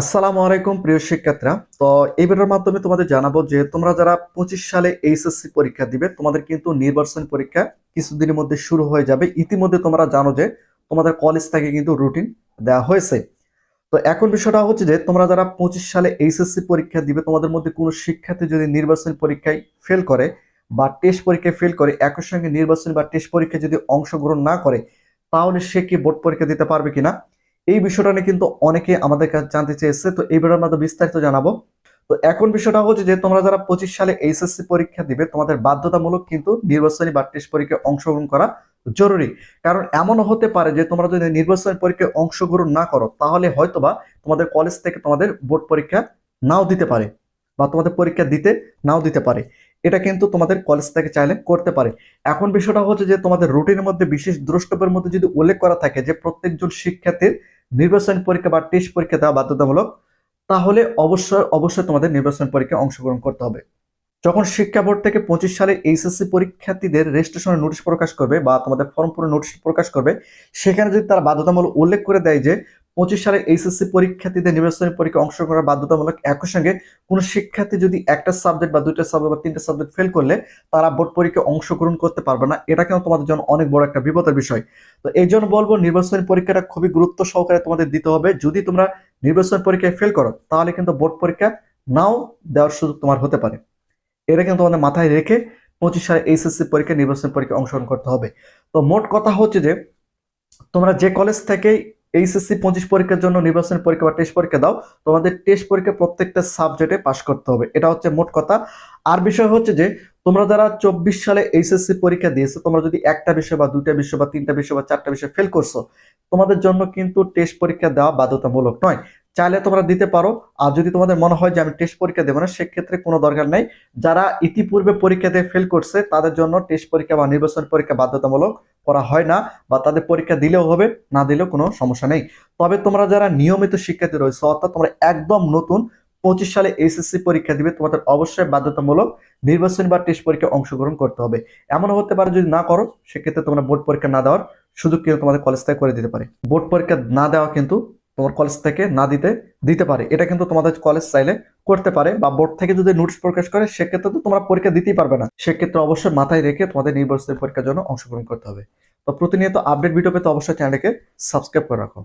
আসসালামু আলাইকুম, প্রিয় শিক্ষার্থীরা। তো এই ভিডিওর মাধ্যমে তোমাদের জানাব যে তোমরা যারা পঁচিশ সালে এইচএসসি পরীক্ষা দিবে, তোমাদের কিন্তু নির্বাচন পরীক্ষা কিছুদিনের মধ্যে শুরু হয়ে যাবে। ইতিমধ্যে তোমরা জানো যে তোমাদের কলেজ থেকে কিন্তু রুটিন দেওয়া হয়েছে। তো এখন বিষয়টা হচ্ছে যে তোমরা যারা পঁচিশ সালে এইচএসসি পরীক্ষা দিবে, তোমাদের মধ্যে কোনো শিক্ষার্থী যদি নির্বাচন পরীক্ষায় ফেল করে বা টেস্ট পরীক্ষায় ফেল করে, একই সঙ্গে নির্বাচন বা টেস্ট পরীক্ষায় যদি অংশগ্রহণ না করে, তাহলে সে কি বোর্ড পরীক্ষা দিতে পারবে কিনা? এই বিষয়টা নিয়ে কিন্তু অনেকে আমাদের কাছে জানতে চেয়েছে। তো এই ভিডিওর মধ্যে বিস্তারিত জানাব। তো এখন বিষয়টা হচ্ছে যে, তোমরা যারা পঁচিশ সালে এইচএসসি পরীক্ষা দিবে, তোমাদের বাধ্যতামূলক কিন্তু নির্বাচনী বা টেস্ট পরীক্ষায় অংশগ্রহণ করা জরুরি। কারণ এমনও হতে পারে যে, তোমরা যদি নির্বাচনী পরীক্ষায় অংশগ্রহণ না করো, তাহলে হয়তোবা তোমাদের কলেজ থেকে তোমাদের বোর্ড পরীক্ষা নাও দিতে পারে বা তোমাদের পরীক্ষা দিতে নাও দিতে পারে। এটা কিন্তু তোমাদের কলেজ থেকে চাইলে করতে পারে। এখন বিষয়টা হচ্ছে যে, তোমাদের রুটিনের মধ্যে বিশেষ দ্রষ্টব্যের মধ্যে যদি উল্লেখ করা থাকে যে, প্রত্যেকজন শিক্ষার্থীর নির্বাচন পরীক্ষা বা টেস্ট পরীক্ষা দেওয়া বাধ্যতামূলক, তাহলে অবশ্যই অবশ্যই তোমাদের নির্বাচন পরীক্ষায় অংশগ্রহণ করতে হবে। যখন শিক্ষা বোর্ড থেকে পঁচিশ সালে এইচএসসি পরীক্ষার্থীদের রেজিস্ট্রেশনের নোটিশ প্রকাশ করবে বা তোমাদের ফর্ম পূরণ নোটিশ প্রকাশ করবে, সেখানে যদি তারা বাধ্যতামূলক উল্লেখ করে দেয় যে পঁচিশ সালে এইচএসসি পরীক্ষার্থীদের নির্বাচনী পরীক্ষা অংশগ্রহণ করা বাধ্যতামূলক একই সঙ্গে কোনো শিক্ষার্থী যদি একটা সাবজেক্ট বা দুইটা সাবজেক্ট বা তিনটা সাবজেক্ট ফেল করলে তারা বোর্ড পরীক্ষায় অংশগ্রহণ করতে পারবে না। এটা কিন্তু তোমাদের জন্য অনেক বড় একটা বিপদের বিষয়। তো এই জন্য বলব, নির্বাচনী পরীক্ষাটা খুবই গুরুত্ব সহকারে তোমাদের দিতে হবে। যদি তোমরা নির্বাচন পরীক্ষায় ফেল করো, তাহলে কিন্তু বোর্ড পরীক্ষা নাও দেওয়ার সুযোগ তোমার হতে পারে। এটা কিন্তু তোমাদের মাথায় রেখে পঁচিশ সালে এইচএসসি পরীক্ষা নির্বাচন পরীক্ষা অংশগ্রহণ করতে হবে। তো মোট কথা হচ্ছে যে, তোমরা যে কলেজ থেকে এইচএসসি পঁচিশ পরীক্ষার জন্য নির্বাচন পরীক্ষা বা টেস্ট পরীক্ষা দাও, তোমাদের টেস্ট পরীক্ষা প্রত্যেকটা সাবজেক্টে পাশ করতে হবে। এটা হচ্ছে মোট কথা। আর বিষয় হচ্ছে যে, তোমরা যারা চব্বিশ সালে এইচএসসি পরীক্ষা দিয়েছ, তোমরা যদি একটা বিষয় বা দুইটা বিষয় বা তিনটা বিষয় বা চারটা বিষয় ফেল করছ, তোমাদের জন্য কিন্তু টেস্ট পরীক্ষা দেওয়া বাধ্যতামূলক নয়। চাইলে তোমরা দিতে পারো, আর যদি তোমাদের মনে হয় যে আমি টেস্ট পরীক্ষা দেবো না, সেক্ষেত্রে কোনো দরকার নেই। যারা ইতিপূর্বে পরীক্ষা দিয়ে ফেল করছে, তাদের জন্য টেস্ট পরীক্ষা বা নির্বাচন পরীক্ষা বাধ্যতামূলক করা হয় না বা তাদের পরীক্ষা দিলেও হবে, না দিলেও কোনো সমস্যা নেই। তবে তোমরা যারা নিয়মিত শিক্ষার্থী রয়েছে, অর্থাৎ তোমরা একদম নতুন, পঁচিশ সালে এসএসসি পরীক্ষা দিবে, তোমাদের অবশ্যই বাধ্যতামূলক নির্বাচনী বা টেস্ট পরীক্ষায় অংশগ্রহণ করতে হবে। এমন হতে পারে যদি না করো, সেক্ষেত্রে তোমরা বোর্ড পরীক্ষা না দেওয়ার সুযোগ কিন্তু তোমাদের কলেজ থেকে করে দিতে পারে। বোর্ড পরীক্ষা না দেওয়া কিন্তু তোমার কলেজ থেকে না দিতে দিতে পারে। এটা কিন্তু তোমাদের কলেজ চাইলে করতে পারে বা বোর্ড থেকে যদি নোটিশ প্রকাশ করে, সেক্ষেত্রে তো তোমরা পরীক্ষা দিতেই পারবে না। সেক্ষেত্রে অবশ্যই মাথায় রেখে তোমাদের নির্বাচনী পরীক্ষার জন্য অংশগ্রহণ করতে হবে। তো প্রতিনিয়ত আপডেট ভিডিও পেতে অবশ্যই চ্যানেলকে সাবস্ক্রাইব করে রাখো।